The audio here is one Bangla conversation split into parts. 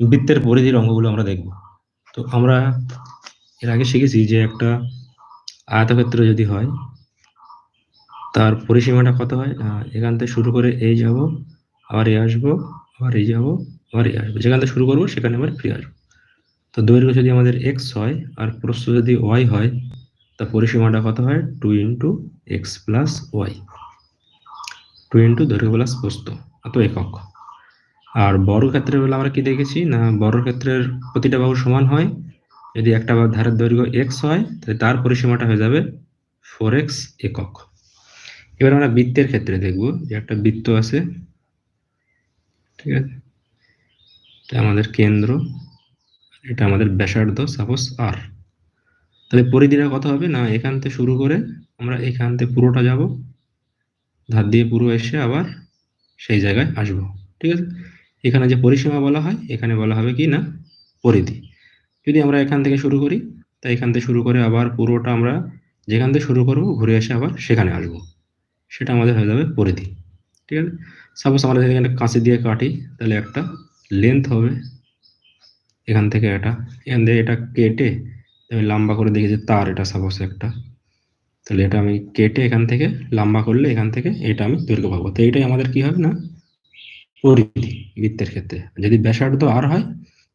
বৃত্তের পরিধির অঙ্গগুলো আমরা দেখব। তো আমরা এর আগে শিখেছি যে একটা আয়তক্ষেত্র যদি হয়, তার পরিসীমাটা কত হয়? এখান থেকে শুরু করে এই যাব, আবার এই আসব, আবার এই যাব, আবার এই আসব। যেখান থেকে শুরু করব, সেখানে আবার ফিরে আসব। তো দৈর্ঘ্য যদি আমাদের এক্স হয় আর প্রস্থ যদি ওয়াই হয় তা পরিসীমাটা কত হয়? Two into X plus Y two into দৈর্ঘ্য প্লাস প্রস্থ এত একক। আর বর্গক্ষেত্রের বেলা আমরা কি দেখেছি? না বর্গক্ষেত্রের প্রতিটা বাহু সমান হয়। যদি একটা ধারের দৈর্ঘ্য এক্স হয়, তাহলে তার পরিসীমাটা হয়ে যাবে ফোর এক্স একক। এবার আমরা বৃত্তের ক্ষেত্রে দেখব যে একটা বৃত্ত আছে। ঠিক আছে? এটা আমাদের কেন্দ্র, এটা আমাদের ব্যাসার্ধ সাপোজ আর তাহলে পরিধিটা কত হবে? না, এখান থেকে শুরু করে আমরা এখান থেকে পুরোটা যাব। ধার দিয়ে পুরো এসে আবার সেই জায়গায় আসব। ঠিক আছে? এখানে যে পরিসীমা বলা হয়, এখানে বলা হবে কি না? পরিধি। যদি আমরা এখান থেকে শুরু করি তাই এখান থেকে শুরু করে আবার পুরোটা আমরা যেখান থেকে শুরু করব, ঘুরে এসে আবার সেখানে আসব। সেটা আমাদের হয়ে যাবে পরিধি। ঠিক আছে? সাপোজ আমরা যদি এখানে কাঁচি দিয়ে কাটি, তাহলে একটা লেন্থ হবে এখান থেকে এটা। এখান থেকে এটা কেটে আমি লম্বা করে দেখি যে তার এটা সাপোজ একটা। তাহলে এটা আমি কেটে এখান থেকে লম্বা করলে এখান থেকে এটা আমি দৈর্ঘ্য পাবো তো এইটাই আমাদের কি হবে না? পরিধি বৃত্তের ক্ষেত্রে। যদি ব্যাসার্ধ আর হয়,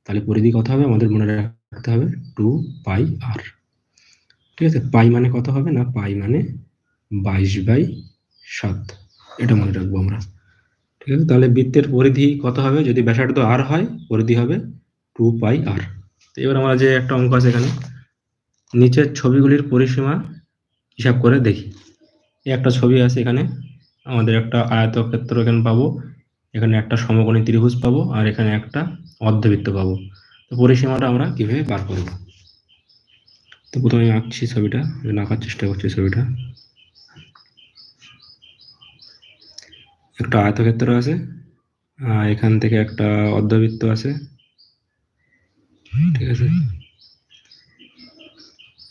তাহলে পরিধি কত হবে? আমাদের মনে রাখতে হবে টু পাই আর ঠিক আছে? পাই মানে কত হবে না? পাই মানে বাইশ বাই সাত। এটা মনে রাখব আমরা। ঠিক আছে? তাহলে বৃত্তের পরিধি কত হবে? যদি ব্যাসার্ধ আর হয়, পরিধি হবে টু পাই আর তো এবার আমরা যে একটা অঙ্ক আছে এখানে, নিচের ছবিগুলির পরিসীমা হিসাব করে দেখি। একটা ছবি আছে এখানে। আমাদের একটা আয়তক্ষেত্র এখানে পাবো। এখানে একটা সমকোণী ত্রিভুজ পাবো আর এখানে একটা অর্ধবৃত্ত পাবো। তো পরিসীমাটা আমরা কীভাবে বার করব? তো প্রথমে আঁকছি ছবিটা আঁকার চেষ্টা করছি ছবিটা। একটা আয়তক্ষেত্র আছে, আর এখান থেকে একটা অর্ধবৃত্ত আছে। ঠিক আছে?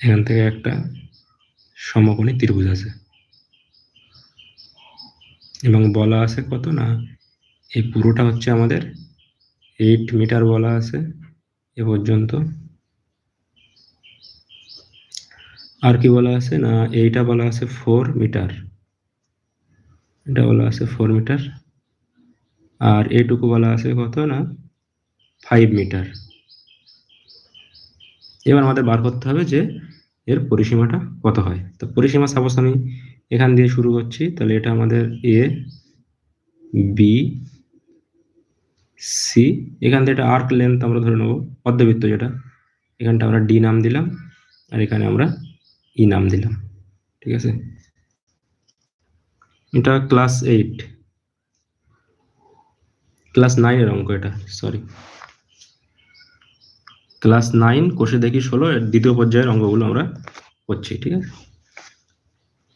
এখান থেকে একটা সমকোণী ত্রিভুজ আছে। এবং বলা আছে কত না এই পুরোটা হচ্ছে আমাদের এইট মিটার বলা আছে এ পর্যন্ত। আর কি বলা আছে? না, এইটা বলা আছে ফোর মিটার এটা বলা আছে ফোর মিটার আর এইটুকু বলা আছে কত না? ফাইভ মিটার এবার আমাদের বার করতে হবে যে এর পরিসীমাটা কত হয়। তো পরিসীমা সাপোজ আমি এখান দিয়ে শুরু করছি, তাহলে এটা আমাদের এ বি সি এখান থেকে এটা আর্ক লেন্থ আমরা ধরে নেব অর্ধবৃত্ত যেটা। এখানটা আমরা ডি নাম দিলাম, আর এখানে আমরা ই নাম দিলাম, ঠিক আছে? এটা ক্লাস এইট ক্লাস নাইনের অঙ্ক এটা সরি ক্লাস নাইন কোষে দেখি ষোলো দ্বিতীয় পর্যায়ের অঙ্কগুলো আমরা করছি, ঠিক আছে?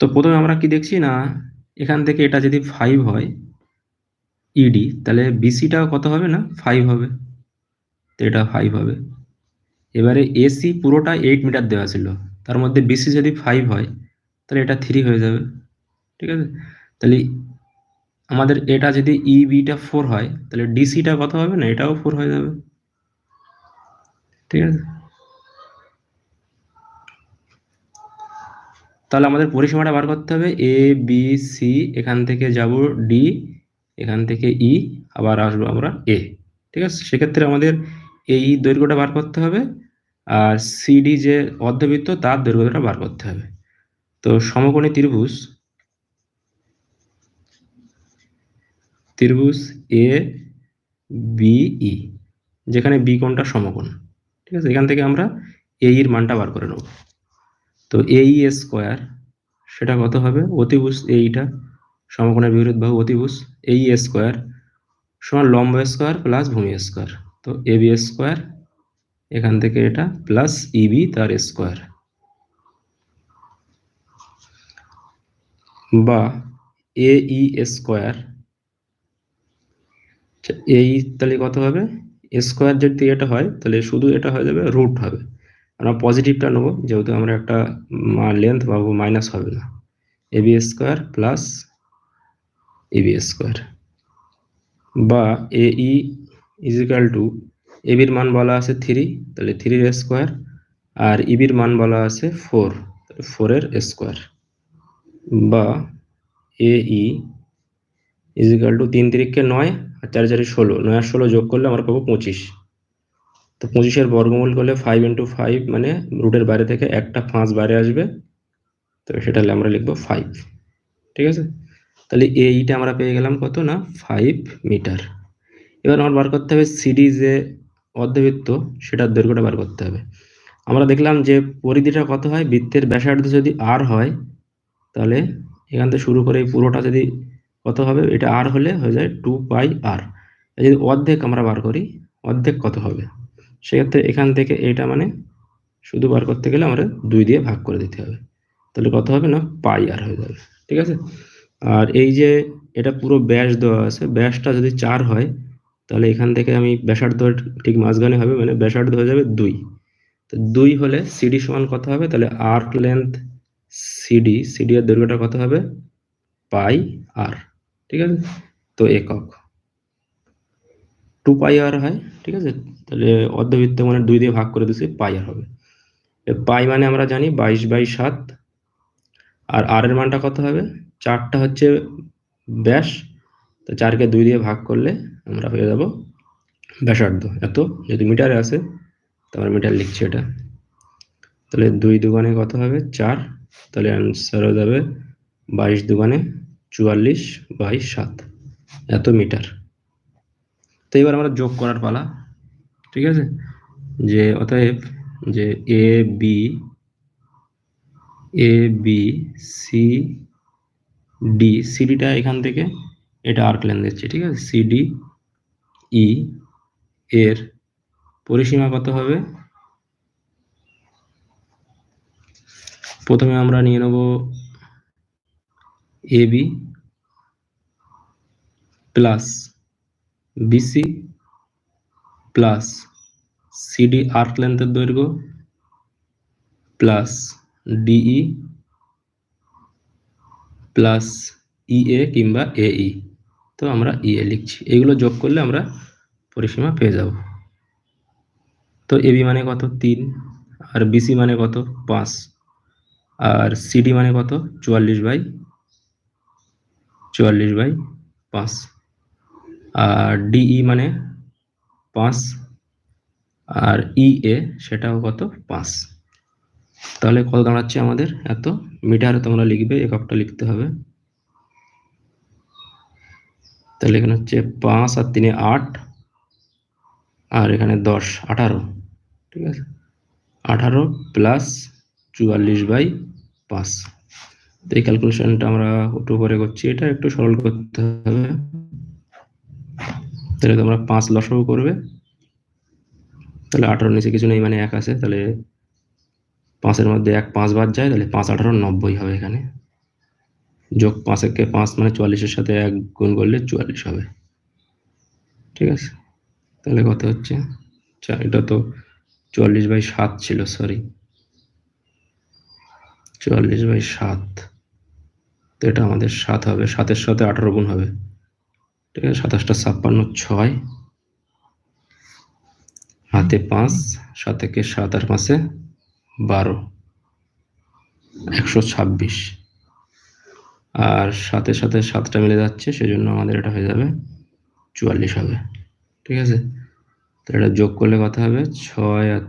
তো প্রথমে আমরা কি দেখছি না, এখান থেকে এটা যদি ফাইভ হয় ইডি তাহলে বিসিটাও কত হবে না? ফাইভ হবে। তো এটা ফাইভ হবে। এবারে এসি পুরোটা এইট মিটার দেওয়া ছিল। তার মধ্যে বিসি যদি ফাইভ হয়, তাহলে এটা থ্রি হয়ে যাবে। ঠিক আছে? তাহলে আমাদের এটা যদি ই বিটা ফোর হয়, তাহলে ডিসিটা কত হবে না? এটাও ফোর হয়ে যাবে। ঠিক আছে? তাহলে আমাদের পরিসীমাটা বার করতে হবে। এ বি সি এখান থেকে যাব ডি এখান থেকে ই, আবার আসব আমরা এ। ঠিক আছে? সেক্ষেত্রে আমাদের এই দৈর্ঘ্যটা বার করতে হবে আর সিডি যে অর্ধবৃত্ত, তার দৈর্ঘ্যটা বার করতে হবে। তো সমকোণী ত্রিভুজ ত্রিভুজ এ, বি, ই, যেখানে বি কোণটা সমকোণ। ঠিক আছে? এখান থেকে আমরা এ এর মানটা বার করে নেব। তো এই স্কোয়ার, সেটা কত হবে? অতিভুজ এইটা সমকোণের বিপরীত বাহু অতিভুজ এই স্কোয়ার সমান লম্ব স্কোয়ার প্লাস ভূমি স্কোয়ার তো এ বি স্কোয়ার এখান থেকে এটা প্লাস ইবি তার স্কোয়ার বা এ ই স্কোয়ার এই তাহলে কত হবে? স্কোয়ার যদি এটা হয়, তাহলে শুধু এটা হয়ে যাবে রুট হবে। আমরা পজিটিভটা নেব, যেহেতু আমরা একটা লেন্থ পাবো মাইনাস হবে না। A B square plus A B square বা এ ই ইজিক্যাল টু এবির মান বলা আছে থ্রি তাহলে থ্রির স্কোয়ার আর ইবির মান বলা আছে ফোর তাহলে ফোরের স্কোয়ার বা এ ই ইজিক্যাল টু তিন তিরিখকে নয় আর চারি চারি ষোলো, নয় আর ষোলো যোগ করলে আমরা পাবো পঁচিশ। তো পঁচিশের বর্গমূল করলে ফাইভ ইন্টু ফাইভ মানে রুটের বাইরে থেকে একটা পাঁচ বাইরে আসবে, তো সেটা আমরা লিখব ফাইভ ঠিক আছে? তাহলে এইটা আমরা পেয়ে গেলাম কত না? ফাইভ মিটার এবার আমার বার করতে হবে সিডি যে অর্ধবৃত্ত, সেটার দৈর্ঘ্যটা বার করতে হবে। আমরা দেখলাম যে পরিধিটা কত হয়? বৃত্তের ব্যাসার্ধ যদি আর হয়, তাহলে এখান থেকে শুরু করে এই পুরোটা যদি কত হবে? এটা আর হলে হয়ে যায় টু পাই আর যদি অর্ধেক আমরা বার করি, অর্ধেক কত হবে? সেক্ষেত্রে এখান থেকে এটা মানে শুধু বার করতে গেলে আমরা দুই দিয়ে ভাগ করে দিতে হবে। তাহলে কত হবে না? পাই আর হয়ে যাবে। ঠিক আছে? আর এই যে এটা পুরো ব্যাস দেওয়া আছে, ব্যাসটা যদি চার হয়, তাহলে এখান থেকে আমি ব্যাসার্ধ ঠিক মাঝখানে হবে মানে ব্যাসার্ধ হয়ে যাবে দুই। তো দুই হলে সিডি সমান কত হবে? তাহলে আর্ক লেন্থ সিডি সিডি এর দৈর্ঘ্যটা কত হবে? পাই আর ঠিক আছে? তো একক। টু পাই আর হয়, ঠিক আছে? তাহলে অর্ধবৃত্ত মানে দুই দিয়ে ভাগ করে দিচ্ছি, পাই আর হবে। পাই মানে আমরা জানি বাইশ বাই সাত, আর আর এর মানটা কত হবে? চারটা হচ্ছে ব্যাস, তো চারকে দুই দিয়ে ভাগ করলে আমরা হয়ে যাব ব্যাসার্ধ। এত, যদি মিটারে আসে, তো আমরা মিটার লিখছি এটা। তাহলে দুই দোকানে কত হবে? চার। তাহলে অ্যান্সার হয়ে যাবে বাইশ দুগানে চুয়াল্লিশ বাই সাত। এত মিটার। তো এবার আমরা যোগ করার পালা, ঠিক আছে? যে অতএব যে A B A B C D সিডিটা এখান থেকে, এটা আর্ক লেন দিচ্ছি, ঠিক আছে? সিডি ই এর পরিসীমা কত হবে? প্রথমে আমরা নিয়ে নেব A B plus BC plus CD arc লেন্থের দৈর্ঘ্য প্লাস ডিই প্লাস ইএ কিংবা এই তো আমরা ইএ লিখছি। এগুলো যোগ করলে আমরা পরিসীমা পেয়ে যাব। তো এবি মানে কত? তিন। আর বিসি মানে কত? পাঁচ। আর সিডি মানে কত? চুয়াল্লিশ বাই চুয়াল্লিশ বাই পাঁচ। আর ডিই মানে পাঁচ। আর ইএ সেটাও কত? পাঁচ। তাহলে কত দাঁড়াচ্ছে আমাদের? এত? মিটারে তোমরা লিখবে এককটা লিখতে হবে। তাহলে এখানে হচ্ছে পাঁচ আর তিনে আট, আর এখানে দশ, আঠারো। ঠিক আছে? আঠারো প্লাস চুয়াল্লিশ বাই পাঁচ। তো এই ক্যালকুলেশনটা আমরা একটু করে করছি। এটা একটু সরল করতে হবে। তাহলে তোমরা পাঁচ লসও করবে। তাহলে আঠারোর নিচে কিছু নেই মানে এক আছে। তাহলে পাঁচের মধ্যে এক পাঁচ বাদ যায়, তাহলে পাঁচ আঠারো নব্বই হবে এখানে। যোগ পাঁচ একে পাঁচ মানে চুয়াল্লিশের সাথে এক গুণ করলে চুয়াল্লিশ হবে। ঠিক আছে? তাহলে কত হচ্ছে? এটা তো চুয়াল্লিশ বাই সাত ছিল সরি চুয়াল্লিশ বাই সাত, তো এটা আমাদের সাত হবে। সাতের সাথে আঠারো গুণ হবে। ঠিক আছে? সাতাশটা ছাপ্পান্ন, ছয়। হাতে পাঁচ সাত সাত আর পাঁচে বারো। একশো ছাব্বিশ। আর সাথে সাথে সাতটা মিলে যাচ্ছে, সেজন্য আমাদের এটা হয়ে যাবে চুয়াল্লিশ হবে। ঠিক আছে? তো এটা যোগ করলে কথা হবে? ছয় আর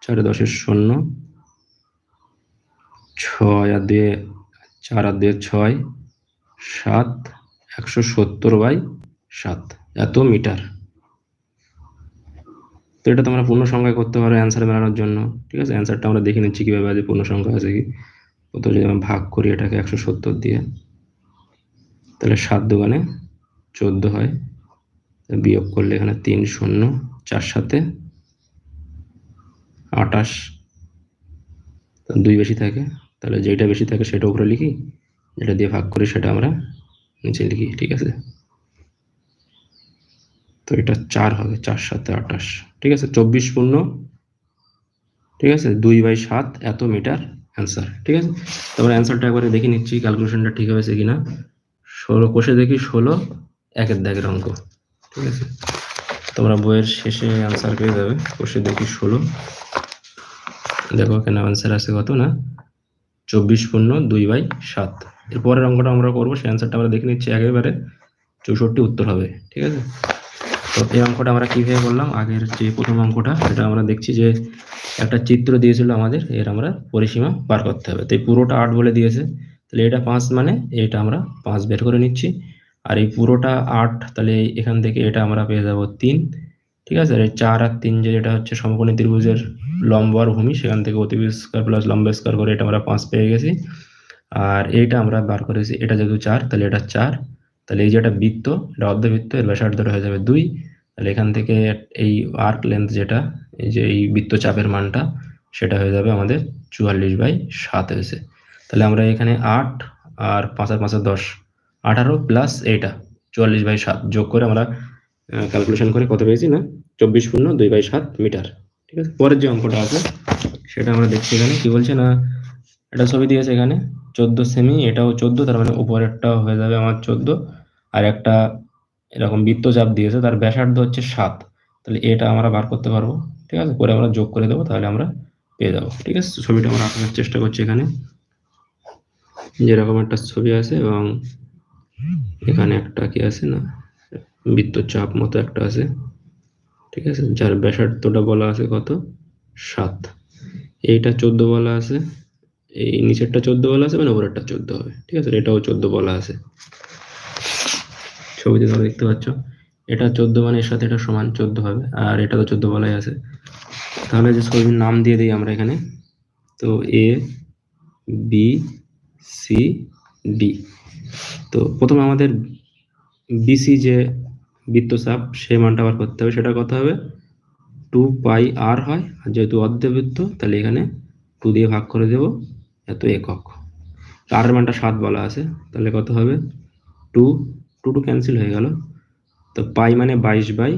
চারে দশের শূন্য। ছয় আর দুয়ে, চার আর দুয়ে ছয়, সাত, একশো সত্তর বাই সাত। এত মিটার। তো এটা তোমরা পূর্ণ সংখ্যায় করতে পারো অ্যান্সার মেলানোর জন্য, ঠিক আছে? অ্যান্সারটা আমরা দেখে নিচ্ছি কীভাবে আছে পূর্ণ সংখ্যা আছে কি। প্রথমে যদি আমরা ভাগ করি এটাকে একশো সত্তর দিয়ে, তাহলে সাত দোকানে চোদ্দ হয়। বিয়োগ করলে এখানে তিন শূন্য, চার সাথে আটাশ দুই বেশি থাকে, তাহলে যেটা বেশি থাকে সেটা উপরে লিখি, যেটা দিয়ে ভাগ করি সেটা আমরা নিচে লিখি, ঠিক আছে? তো এটা চার হবে, চার সাথে আটাশ ঠিক আছে? চব্বিশ পূর্ণ। ঠিক আছে? দুই বাই সাত এত মিটার অ্যান্সার ঠিক আছে? তারপরে অ্যান্সারটা একবারে দেখে নিচ্ছি ক্যালকুলেশনটা ঠিক হয়েছে কিনা। ষোলো, কোষে দেখি ষোলো, একের দাগের অঙ্ক। ঠিক আছে? তোমরা বইয়ের শেষে অ্যান্সার পেয়ে যাবে। কোষে দেখি ষোলো। দেখো এখানে অ্যান্সার আছে কত না? চব্বিশ পূর্ণ দুই বাই সাত। এর পরের অঙ্কটা আমরা করব, সেই অ্যান্সারটা আমরা দেখে নিচ্ছি একেবারে। চৌষট্টি উত্তর হবে। ঠিক আছে? তো এই অঙ্কটা আমরা কীভাবে করলাম? আগের যে প্রথম অঙ্কটা, সেটা আমরা দেখছি যে একটা চিত্র দিয়েছিল আমাদের, এর আমরা পরিসীমা বার করতে হবে। তো এই পুরোটা আট বলে দিয়েছে। তাহলে এটা পাঁচ মানে এটা আমরা পাঁচ বের করে নিচ্ছি। আর এই পুরোটা আট, তাহলে এখান থেকে এটা আমরা পেয়ে যাব তিন। ঠিক আছে? আর এই চার আর তিন যে এটা হচ্ছে সমকোণী ত্রিভুজের লম্ব আর ভূমি, সেখান থেকে অতিভুজ স্কোয়ার প্লাস লম্ব করে এটা আমরা পাঁচ পেয়ে গেছি। আর এইটা আমরা বার করেছি। এটা যেহেতু চার, তাহলে এটা চার। তাহলে এই যে একটা বৃত্ত, এটা অর্ধবৃত্ত, এর ব্যাসার্ধটা হয়ে যাবে দুই। তাহলে এখান থেকে এই আর্ক লেন্থ যেটা, এই যে এই বৃত্ত চাপের মানটা, সেটা হয়ে যাবে আমাদের চুয়াল্লিশ বাই সাত হয়েছে। তাহলে আমরা এখানে আট আর পাঁচ আর পাঁচ আর দশ, আঠারো প্লাস এইটা, চুয়াল্লিশ বাই সাত যোগ করে আমরা ক্যালকুলেশন করে কত পেয়েছি না? চব্বিশ পূর্ণ দুই বাই সাত মিটার, ঠিক আছে? পরের যে অঙ্কটা আছে, সেটা আমরা দেখছি এখানে, কি বলছে না? একটা ছবি দিয়েছে এখানে, চোদ্দ সেমি এটাও চোদ্দ, তার মানে উপরেরটাও হয়ে যাবে আমার চোদ্দ, আর একটা এরকম বৃত্তচাপ দিয়েছে, তার ব্যাসার্ধ হচ্ছে সাত, তাহলে এটা আমরা বার করতে পারব, ঠিক আছে? করে আমরা যোগ করে দেবো, তাহলে আমরা পেয়ে যাব, ঠিক আছে? ছবিটা আমরা আঁকার চেষ্টা করছি এখানে, যেরকম একটা ছবি আছে এবং এখানে একটা কি আছে না, বৃত্তচাপ মতো একটা আছে, ঠিক আছে? যার ব্যাসার্ধটা বলা আছে কত? সাত, এইটা চোদ্দ বলা আছে এই নিচেরটা চোদ্দ বলা আছে মানে উপরেরটা চোদ্দ হবে। ঠিক আছে? এটাও চোদ্দ বলা আছে। ছবিতে তোমরা দেখতে পাচ্ছ। এটা চোদ্দ মানে এর সাথে এটা সমান চোদ্দ হবে, আর এটা তো চোদ্দ বলাই আছে। তাহলে যে ছবির নাম দিয়ে দিই আমরা এখানে। তো এ বি সি ডি তো প্রথমে আমাদের বিসি যে বৃত্তচাপ, সেই মানটা বার করতে হবে। সেটা কত হবে? টু পাই আর হয়। আর যেহেতু অর্ধবৃত্ত, তাহলে এখানে টু দিয়ে ভাগ করে দেব। এত একক। এর মানটা সাত বলা আছে, তাহলে কত হবে? টু টু টু ক্যান্সেল হয়ে গেল। তো পাই মানে বাইশ বাই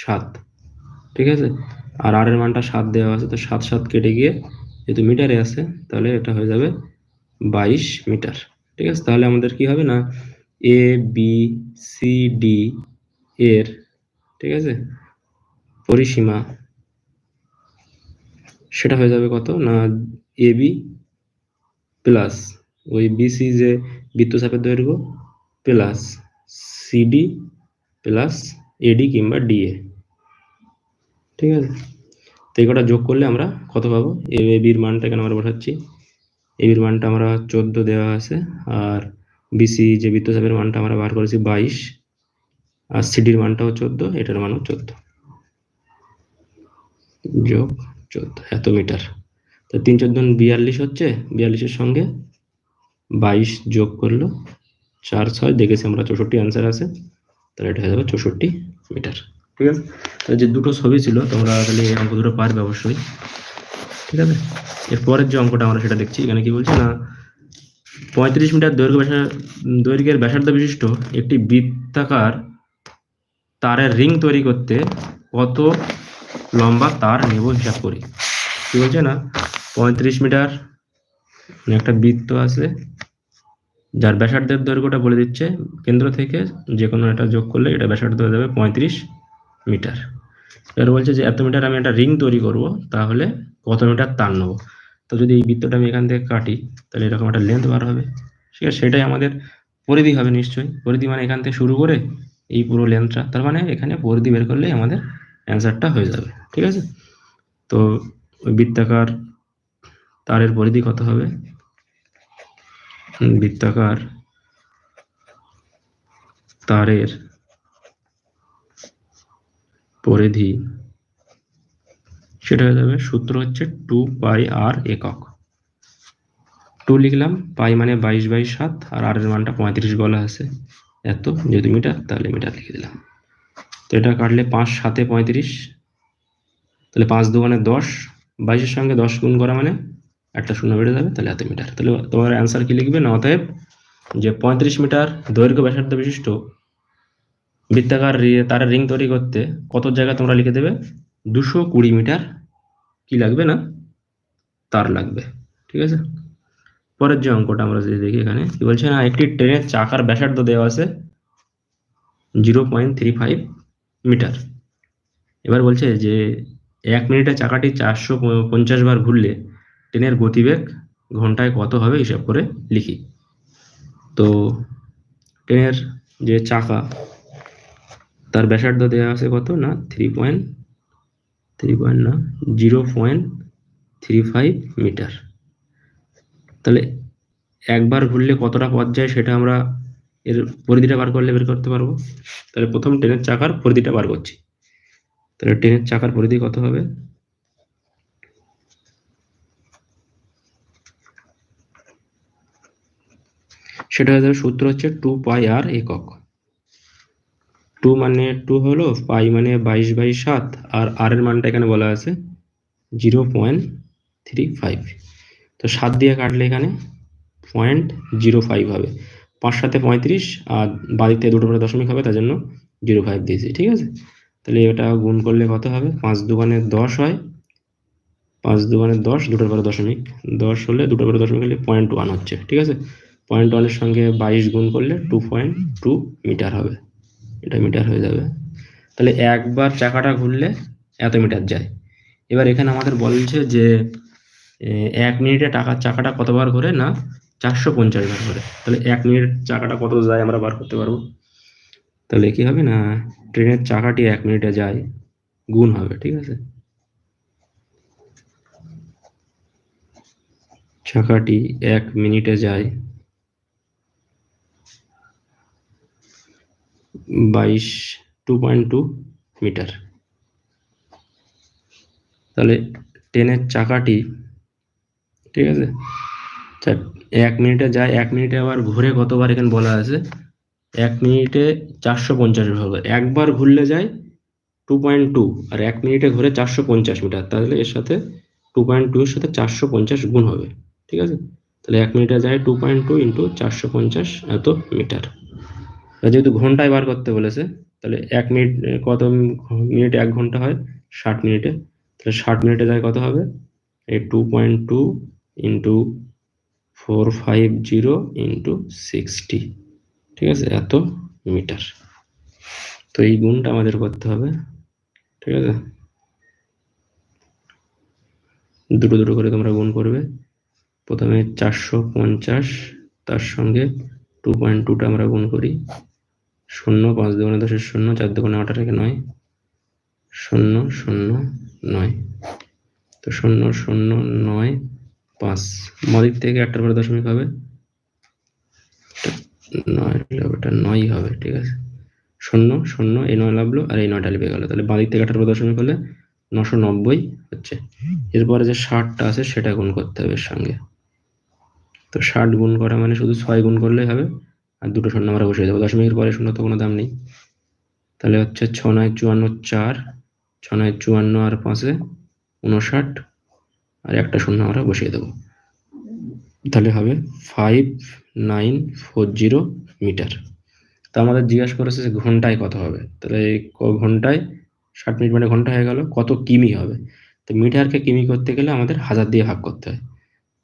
সাত, ঠিক আছে? আর আর এর মানটা সাত দেওয়া আছে, তো সাত সাত কেটে গিয়ে যেহেতু মিটারে আছে, তাহলে এটা হয়ে যাবে বাইশ মিটার, ঠিক আছে? তাহলে আমাদের কি হবে না? এ বি সি ডি এর, ঠিক আছে? পরিসীমা, সেটা হয়ে যাবে কত? না এ বি প্লাস ওই বিসি যে বৃত্তচাপের দৈর্ঘ্য প্লাস সিডি প্লাস এডি কিংবা ডিএ ঠিক আছে? তো এই কটা যোগ করলে আমরা কত পাবো? এ বির মানটা এখানে আমরা বসাচ্ছি? এ বির মানটা আমরা চোদ্দ দেওয়া আছে আর বিসি যে বৃত্তচাপের মানটা আমরা বার করেছি বাইশ আর সিডির মানটাও চোদ্দ, এটার মানও চোদ্দ। যোগ চোদ্দ, এত মিটার। তো তিন চোদ্দ বিয়াল্লিশ হচ্ছে, বিয়াল্লিশের সঙ্গে বাইশ যোগ করল চার ছয়, দেখেছি আমরা চৌষট্টি অ্যান্সার আছে, তাহলে এটা হয়ে যাবে চৌষট্টি মিটার। ঠিক আছে? তো যে দুটো ছবি ছিল, তোমরা তাহলে এই অঙ্ক দুটো পারবে অবশ্যই। ঠিক আছে? এরপরের যে অঙ্কটা আমরা সেটা দেখছি, এখানে কি বলছে না, পঁয়ত্রিশ মিটার দৈর্ঘ্য ব্যাসা, দৈর্ঘ্যের ব্যাসার্ধ বিশিষ্ট একটি বৃত্তাকার তারের রিং তৈরি করতে কত লম্বা তার নেব হিসাব করি। কি বলছে না পঁয়ত্রিশ মিটার। মানে একটা বৃত্ত আছে, যার ব্যাসার্ধের দৈর্ঘ্যটা বলে দিচ্ছে, কেন্দ্র থেকে যে কোনো একটা যোগ করলে এটা ব্যাসার্ধ হয়ে যাবে পঁয়ত্রিশ মিটার। এবার বলছে যে এত মিটার আমি একটা রিং তৈরি করব, তাহলে কত মিটার তার নেব? তো যদি এই বৃত্তটা আমি এখান থেকে কাটি, তাহলে এরকম একটা লেন্থ বার হবে। ঠিক আছে, সেটাই আমাদের পরিধি হবে নিশ্চয়ই। পরিধি মানে এখান থেকে শুরু করে এই পুরো লেন্থটা তার মানে এখানে পরিধি বের করলেই আমাদের অ্যান্সারটা হয়ে যাবে। ঠিক আছে? তো ওই বৃত্তাকার তারের পরিধি কত হবে? বৃত্তাকার তারের পরিধি সেটা হয়ে যাবে, সূত্র হচ্ছে টু পাই আর একক। টু লিখলাম, পাই মানে বাইশ বাই সাত, আর আর এর মানটা পঁয়ত্রিশ বলা আছে। এত, যেহেতু মিটার, তাহলে মিটার লিখে দিলাম। তো এটা কাটলে পাঁচ সাতে পঁয়ত্রিশ, তাহলে পাঁচ দুগুণে দশ, বাইশের সঙ্গে দশ গুণ করা মানে একটা শূন্য বেড়ে যাবে, তাহলে এত মিটার। তাহলে তোমার অ্যান্সার কি লিখবে? না, অতএব যে পঁয়ত্রিশ মিটার দৈর্ঘ্য ব্যাসার্ধ বিশিষ্ট বৃত্তাকার রি- তারের রিং তৈরি করতে কত জায়গা তোমরা লিখে দেবে? দুশো কুড়ি মিটার। কি লাগবে না? তার লাগবে। ঠিক আছে? পরের যে অঙ্কটা আমরা যদি দেখি এখানে, কি বলছে না, একটি ট্রেনের চাকার ব্যাসার্ধ দেওয়া আছে zero point three five metre. এবার বলছে যে এক মিনিটে চাকাটি চারশো পঞ্চাশ বার ঘুরলে ট্রেনের গতিবেগ ঘন্টায় কত হবে হিসাব করে লিখি। তো ট্রেনের যে চাকা, তার ব্যাসার্ধ দেওয়া আছে কত না? থ্রি পয়েন্ট থ্রি পয়েন্ট না zero point three five metre তাহলে একবার ঘুরলে কতটা পথ যায় সেটা আমরা এর পরিধিটা বার করলে বের করতে পারব। তাহলে প্রথম ট্রেনের চাকার পরিধিটা বার করছি। তাহলে ট্রেনের চাকার পরিধি কত হবে? সেটা হয়ে সূত্র হচ্ছে টু পাই আর একক। টু মানে টু হলো পাই মানে বাইশ বাই সাত, আর আর এর মানটা এখানে বলা আছে জিরো পয়েন্ট থ্রি ফাইভ তো সাত দিয়ে কাটলে এখানে পয়েন্ট জিরো ফাইভ হবে। পাঁচ সাথে পঁয়ত্রিশ, আর থেকে দুটো করে দশমিক হবে, তার জন্য জিরো ফাইভ দিয়েছি, ঠিক আছে? তাহলে এটা গুণ করলে কত হবে? পাঁচ দোকানে দশ হয়। পাঁচ দোকানে দশ, দুটোর পরে দশমিক। দশ হলে দুটোর পরে দশমিক হলে পয়েন্ট ওয়ান হচ্ছে, ঠিক আছে? পয়েন্ট ওয়ানের সঙ্গে বাইশ গুণ করলে টু পয়েন্ট টু মিটার হবে। এটা মিটার হয়ে যাবে। তাহলে একবার চাকাটা ঘুরলে এত মিটার যায়। এবার এখানে আমাদের বলছে যে এক মিনিটে টাকার চাকাটা কতবার ঘোরে না চারশো পঞ্চাশ বার ঘোরে। তাহলে এক মিনিট চাকাটা কত যায় আমরা বার করতে পারব? তাহলে কি হবে না? ট্রেনের চাকাটি এক মিনিটে যায়, গুণ হবে, ঠিক আছে? চাকাটি এক মিনিটে যায় বাইশ টু পয়েন্ট টু মিটার তাহলে ট্রেনের চাকাটি, ঠিক আছে? এক মিনিটে যায়, এক মিনিটে আবার ঘুরে কতবার এখানে বলা আছে? এক মিনিটে চারশো পঞ্চাশ ভাগ একবার ঘুরলে যায় টু পয়েন্ট টু আর এক মিনিটে ঘুরে চারশো পঞ্চাশ মিটার তাহলে এর সাথে টু পয়েন্ট টু এর সাথে চারশো পঞ্চাশ গুণ হবে, ঠিক আছে? তাহলে এক মিনিটে যায় টু পয়েন্ট টু ইন্টু চারশো পঞ্চাশ এত মিটার যেহেতু ঘন্টায় বার করতে বলেছে, তাহলে এক মিনিট, কত মিনিটে এক ঘণ্টা হয়? ষাট মিনিটে। তাহলে ষাট মিনিটে যায় কত হবে? এই two point two into four five zero into sixty ঠিক আছে? এত মিটার। তো এই গুণটা আমাদের করতে হবে। ঠিক আছে? দুটো দুটো করে তোমরা গুণ করবে। প্রথমে চারশো পঞ্চাশ, তার সঙ্গে টু পয়েন্ট টুটা আমরা গুণ করি। শূন্য, পাঁচ দুগুণে দশের শূন্য, চার দুগুণে আঠারো থেকে নয়। শূন্য শূন্য, নয়। তো শূন্য শূন্য, নয়, পাঁচ। মদিক থেকে একটার পরে দশমিক হবে। নয় ওটা নয় হবে, ঠিক আছে? শূন্য শূন্য, এই নয় লাভলো আর এই নয়টা লিপে গেল। তাহলে বাদিক থেকে একটার পরে দশমিক হলে নশো নব্বই হচ্ছে। এরপরে যে ষাটটা আছে, সেটা গুণ করতে হবে এর সঙ্গে। তো ষাট গুণ করা মানে শুধু ছয় গুণ করলেই হবে। আর দুটো শূন্য আমরা বসিয়ে দেবো। দশমিকের পরে শূন্য তো কোনো দাম নেই। তাহলে হচ্ছে ছ নয় চুয়ান্ন চার, ছ নয় চুয়ান্ন আর পাঁচে উনষাট আর একটা শূন্য আমরা বসিয়ে দেবো। তাহলে হবে five nine four zero metre তা আমাদের জিজ্ঞাসা করেছে যে ঘন্টায় কত হবে? তাহলে ঘন্টায়, ষাট মিনিট মানে ঘণ্টা হয়ে গেল, কত কিমি হবে? তো মিটারকে কিমি করতে গেলে আমাদের হাজার দিয়ে ভাগ করতে হয়।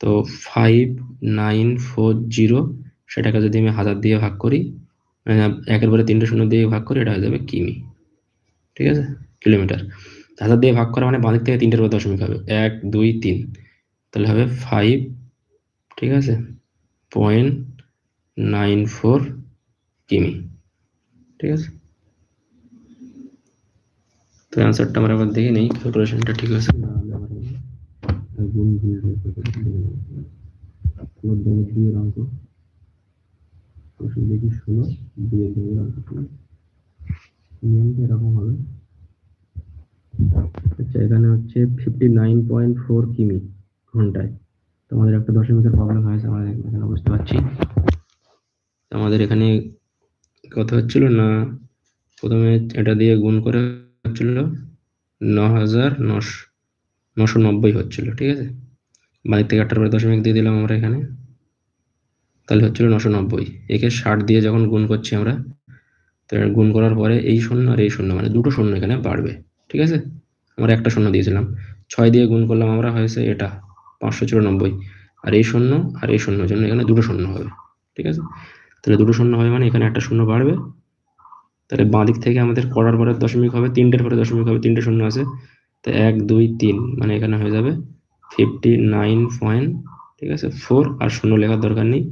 তো ফাইভ নাইন ফোর জিরো সেটাকে যদি আমি হাজার দিয়ে ভাগ করি একের পরে তিনটে শূন্য দিয়ে ভাগ করি, এটা হয়ে যাবে কিমি। ঠিক আছে? কিলোমিটার। হাজার দিয়ে ভাগ করা মানে বাঁদিক থেকে তিনটের পর দশমিক হবে। এক, দুই, তিন। তাহলে হবে ফাইভ ঠিক আছে? পয়েন্ট নাইন ফোর কিমি। ঠিক আছে? তো অ্যান্সারটা আমরা আবার দেখে নেই ক্যালকুলেশনটা ঠিক আছে? গুণ অঙ্ক প্রশ্ন দেখি ষোলো অঙ্ক ষোলো নিয়মটা এরকম হবে। আচ্ছা এখানে হচ্ছে ফিফটি নাইন পয়েন্ট ফোর কিমি ঘন্টায়। তো আমাদের একটা দশমিকের প্রবলেম হয়েছে, আমরা এখানে বুঝতে পারছি। আমাদের এখানে কথা হচ্ছিল না, প্রথমে এটা দিয়ে গুণ করে হচ্ছিল ন হাজার নশো নশো নব্বই হচ্ছিল, ঠিক আছে? বাইর থেকে আটটার পরে দশমিক দিয়ে দিলাম আমরা এখানে। তাহলে হচ্ছিল নশো নব্বই। একে ষাট দিয়ে যখন গুণ করছি আমরা, তাহলে গুণ করার পরে এই শূন্য আর এই শূন্য মানে দুটো শূন্য এখানে বাড়বে, ঠিক আছে? আমরা একটা শূন্য দিয়েছিলাম। ছয় দিয়ে গুণ করলাম আমরা, হয়েছে এটা, পাঁচশো চুরানব্বই। আর এই শূন্য আর এই শূন্য জন্য এখানে দুটো শূন্য হবে, ঠিক আছে? তাহলে দুটো শূন্য হবে মানে এখানে একটা শূন্য বাড়বে। তাহলে বাঁ দিক থেকে আমাদের করার পরে দশমিক হবে, তিনটের পরে দশমিক হবে, তিনটে শূন্য আছে। তো এক, দুই, তিন মানে এখানে হয়ে যাবে ফিফটি নাইন পয়েন্ট ঠিক আছে? ফোর আর শূন্য লেখার দরকার নেই।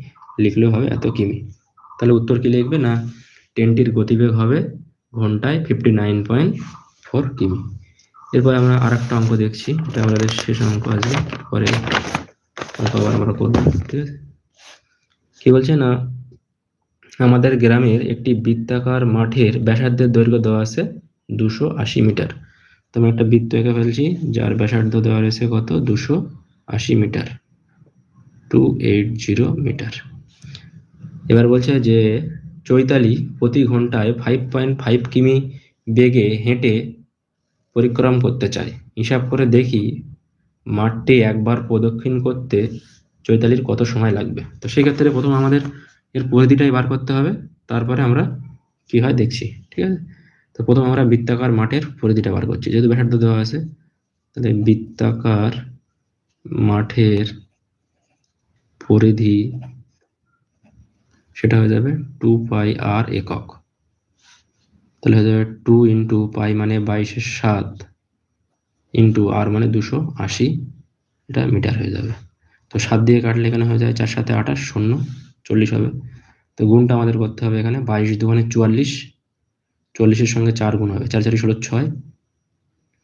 লিখলেও হবে, এত কিমি। তাহলে উত্তর কি লিখবে না? ট্রেনটির গতিবেগ হবে ঘন্টায় ফিফটি নাইন পয়েন্ট ফোর কিমি। এরপর আমরা আর একটা অঙ্ক দেখছি, এটা আমাদের শেষ অঙ্ক আসবে পরে অঙ্ক আবার আমরা করব, ঠিক আছে? কি বলছে না? আমাদের গ্রামের একটি বৃত্তাকার মাঠের ব্যাসার্ধের দৈর্ঘ্য দেওয়া আছে দুশো আশি মিটার। তো আমি একটা বৃত্ত এঁকে ফেলছি, যার ব্যাসার্ধ দেওয়া রয়েছে কত? দুশো আশি metre. Two eight zero metre এবার বলছে যে, চৈতালি প্রতি ঘন্টায় ফাইভ পয়েন্ট ফাইভ কিমি বেগে হেঁটে পরিক্রম করতে চায়। হিসাব করে দেখি মাঠটি একবার প্রদক্ষিণ করতে চৈতালির কত সময় লাগবে। তো সেক্ষেত্রে প্রথম আমাদের এর পরিধিটাই বার করতে হবে, তারপরে আমরা কি হয় দেখছি, ঠিক আছে? তো প্রথম আমরা বৃত্তাকার মাঠের পরিধিটা বার করছি। যেহেতু ব্যাসার্ধ দেওয়া আছে, তাহলে বৃত্তাকার মাঠের পরিধি সেটা হয়ে যাবে টু পাই আর একক। তাহলে হয়ে যাবে টু ইন্টু পাই মানে বাইশের সাত ইন্টু আর মানে দুশো আশি, এটা মিটার হয়ে যাবে। তো সাত দিয়ে কাটলে এখানে হয়ে যায় চার সাথে আঠাশ, শূন্য, চল্লিশ হবে। তো গুণটা আমাদের করতে হবে এখানে, বাইশ দুগুণে চুয়াল্লিশ, চল্লিশের সঙ্গে চার গুণ হবে। চার চারি ষোলো, ছয়,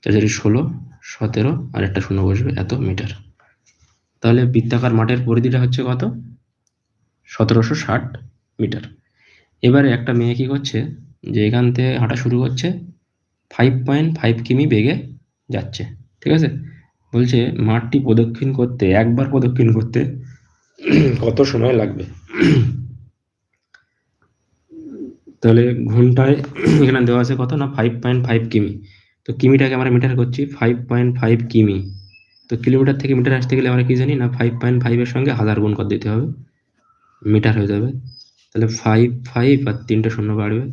চার চারি ষোলো, সতেরো, আর একটা শূন্য বসবে, এত মিটার। তাহলে বৃত্তাকার মাঠের পরিধিটা হচ্ছে কত? সতেরোশো ষাট মিটার। এবারে একটা মেয়ে কী করছে যে এখান থেকে হাঁটা শুরু করছে ফাইভ পয়েন্ট ফাইভ কিমি বেগে যাচ্ছে, ঠিক আছে? বলছে, মাঠটি প্রদক্ষিণ করতে, একবার প্রদক্ষিণ করতে কত সময় লাগবে? তাহলে ঘন্টায় এখানে দেওয়া আছে কত না ফাইভ পয়েন্ট ফাইভ কিমি। তো কিমিটাকে আমরা মিটার করছি ফাইভ পয়েন্ট ফাইভ কিমি। তো কিলোমিটার থেকে মিটার আসতে গেলে আমরা কি জানি না ফাইভ পয়েন্ট ফাইভের সঙ্গে হাজার গুণ করে দিতে হবে। মিটার হয়ে যাবে। তাহলে ফাইভ ফাইভ আর তিনটে শূন্য বাড়বে।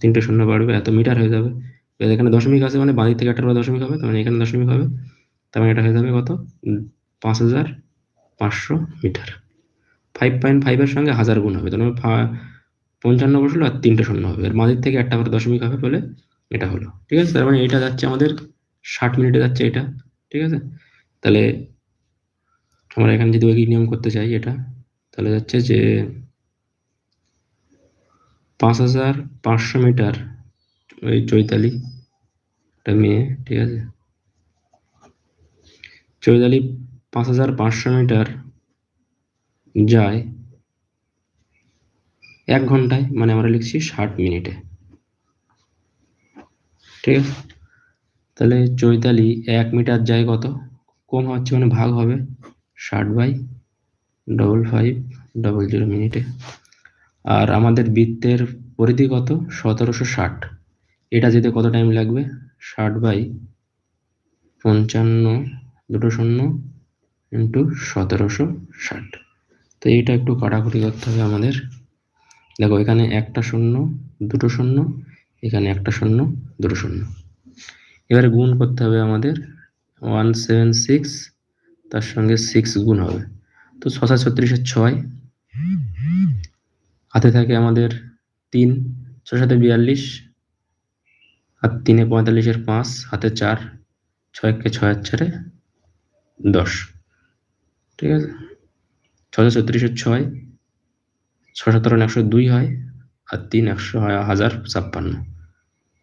তিনটে শূন্য বাড়বে, এত মিটার হয়ে যাবে। এখানে দশমিক আছে মানে বাঁদিক থেকে একটার পরে দশমিক হবে, তার মানে এখানে দশমিক হবে। তার মানে এটা হয়ে যাবে কত? পাঁচ হাজার পাঁচশো মিটার। ফাইভ পয়েন্ট ফাইভের সঙ্গে হাজার গুণ হবে, তার মানে পঞ্চান্ন বসল আর তিনটে শূন্য হবে। আর মাঝের থেকে একটা করে দশমিক হবে বলে এটা হলো। ঠিক আছে? তার মানে এটা যাচ্ছে আমাদের ষাট মিনিটে যাচ্ছে এটা। ঠিক আছে? তাহলে আমরা এখানে যদি নিয়ম করতে চাই এটা তাহলে যাচ্ছে যে পাঁচ হাজার পাঁচশো মিটার ওই চৈতালি একটা মেয়ে, ঠিক আছে? চৈতালি পাঁচ হাজার পাঁচশো মিটার যায় এক ঘন্টায় মানে আমরা লিখছি ষাট মিনিটে। ঠিক আছে? তাহলে চৈতালি এক মিটার যায় কত? কম হচ্ছে মানে ভাগ হবে? ষাট by double five double zero মিনিটে আর আমাদের বৃত্তের পরিধি কত? সতেরোশো ষাট। এটা যেতে কত টাইম লাগবে? ষাট বাই পঞ্চান্ন দুটো শূন্য ইন্টু সতেরোশো ষাট। তো এইটা একটু কাটাকুটি করতে হবে আমাদের। দেখো, এখানে একটা শূন্য, দুটো শূন্য, এখানে একটা শূন্য, দুটো শূন্য। এবারে গুণ করতে হবে আমাদের। ওয়ান সেভেন সিক্স তার সঙ্গে সিক্স গুণ হবে। তো ছশো ছত্রিশের ছয়। হাতে থাকে আমাদের তিন ছয় সাথে বিয়াল্লিশ আর তিনে পঁয়তাল্লিশের পাঁচ, হাতে চার, ছয়কে ছয় চারে দশ। ঠিক আছে? ছশো ছত্রিশের ছয় ছয় সতেরো একশো দুই হয় আর তিন একশো হয় হাজার ছাপ্পান্ন।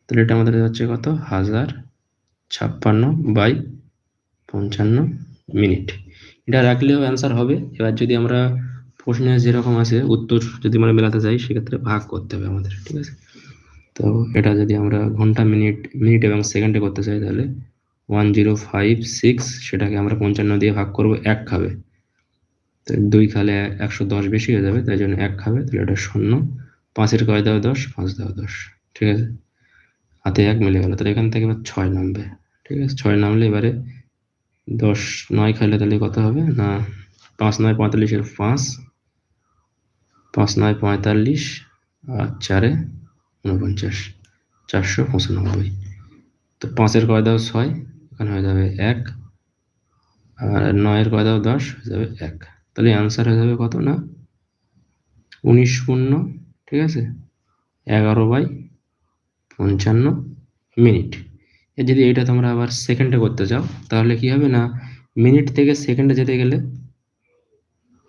তাহলে এটা আমাদের হচ্ছে কত? হাজার ছাপ্পান্ন বাই পঞ্চান্ন মিনিট। এটা রাখলেও অ্যান্সার হবে। এবার যদি আমরা প্রশ্নে যেরকম আছে উত্তর যদি আমরা মেলাতে চাই সেক্ষেত্রে ভাগ করতে হবে আমাদের, ঠিক আছে? তো এটা যদি আমরা ঘণ্টা, মিনিট মিনিট এবং সেকেন্ডে করতে চাই তাহলে ওয়ান জিরো ফাইভ সিক্স সেটাকে আমরা পঞ্চান্ন দিয়ে ভাগ করব, এক খাবে। তো দুই খালে একশো দশ বেশি হয়ে যাবে, তাই জন্য এক খাবে, তাহলে এটা শূন্য। পাঁচের কয় দাও দশ? পাঁচ দাও দশ, ঠিক আছে? হাতে এক মিলে গেল, তাহলে এখান থেকে এবার ছয় নামবে, ঠিক আছে? ছয় নামলে এবারে দশ নয় খাইলে তাহলে কত হবে? না, পাঁচ নয় পঁয়তাল্লিশের পাঁচ পাঁচ নয় পঁয়তাল্লিশ আর চারে উনপঞ্চাশ চারশো পঁচানব্বই। তো পাঁচের কয় দাও ছয়, এখানে হয়ে যাবে এক, আর নয়ের কয় দাও দশ, হয়ে যাবে এক। তাহলে অ্যান্সার হয়ে যাবে কত না? উনিশ শূন্য ঠিক আছে? এগারো বাই পঞ্চান্ন মিনিট। যদি এটা তোমরা আবার সেকেন্ডে করতে চাও, তাহলে কি হবে না মিনিট থেকে সেকেন্ডে যেতে গেলে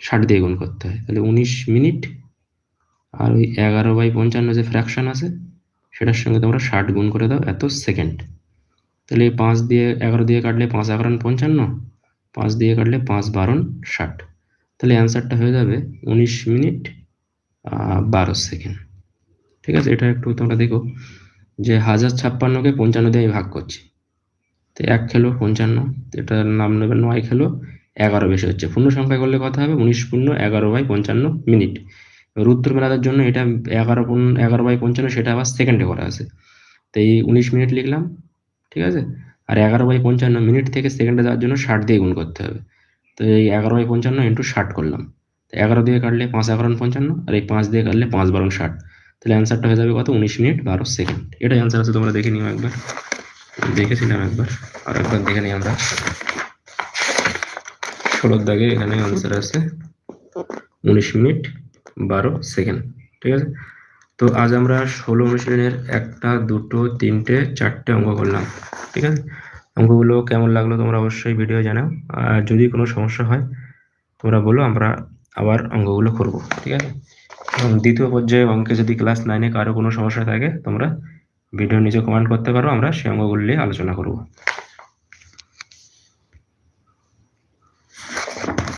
ষাট দিয়ে গুণ করতে হয়। তাহলে উনিশ মিনিট আর ওই এগারো বাই পঞ্চান্ন যে ফ্র্যাকশন আছে, সেটার সঙ্গে তোমরা ষাট গুণ করে দাও, এত সেকেন্ড তাহলে পাঁচ দিয়ে এগারো দিয়ে কাটলে পাঁচ এগারো পঞ্চান্ন, পাঁচ দিয়ে কাটলে পাঁচ বারো ষাট। তাহলে অ্যান্সারটা হয়ে যাবে উনিশ মিনিট বারো সেকেন্ড ঠিক আছে? এটা একটু তোমরা দেখো। যে হাজার ছাপ্পান্নকে পঞ্চান্ন দিয়ে আমি ভাগ করছি। তো এক খেলো পঞ্চান্ন এটার নাম নেবে নয় খেলো এগারো বেশি হচ্ছে। পূর্ণ সংখ্যা করলে কথা হবে? উনিশ পূর্ণ এগারো বাই পঞ্চান্ন মিনিট। উত্তর মেলাদের জন্য এটা এগারো পূর্ণ এগারো বাই পঞ্চান্ন, সেটা আবার সেকেন্ডে করা আছে। তো এই উনিশ মিনিট লিখলাম, ঠিক আছে? আর এগারো বাই পঞ্চান্ন মিনিট থেকে সেকেন্ডে যাওয়ার জন্য ষাট দিয়ে গুণ করতে হবে। তো এই এগারো বাই পঞ্চান্ন ইন্টু ষাট করলাম। তো এগারো দিয়ে কাটলে পাঁচ এগারো পঞ্চান্ন, আর এই পাঁচ দিয়ে কাটলে পাঁচ বারো ষাট। তাহলে অ্যান্সারটা হয়ে যাবে কত? উনিশ মিনিট বারো সেকেন্ড এটাই অ্যান্সার আছে, তোমরা দেখে নিও একবার। দেখেছিলাম একবার, আর একবার দেখে নিই আমরা। ষোলোর দাগে এখানে অ্যান্সার আছে। উনিশ মিনিট বারো সেকেন্ড ঠিক আছে? তো আজ আমরা ষোলো অনুশীলনের একটা, দুটো, তিনটে, চারটে অঙ্ক করলাম, ঠিক আছে? অঙ্কগুলো কেমন লাগল তোমরা অবশ্যই ভিডিও জানাও। আর যদি কোনো সমস্যা হয়, তোমরা বলো, আমরা আবার অঙ্কগুলো করব, ঠিক আছে? দ্বিতীয় পর্যায়ে অঙ্কে যদি ক্লাস নাইনে কারও কোনো সমস্যা থাকে, তোমরা ভিডিও নিচে কমেন্ট করতে পারো, আমরা সেই অঙ্কগুলি নিয়ে আলোচনা করব।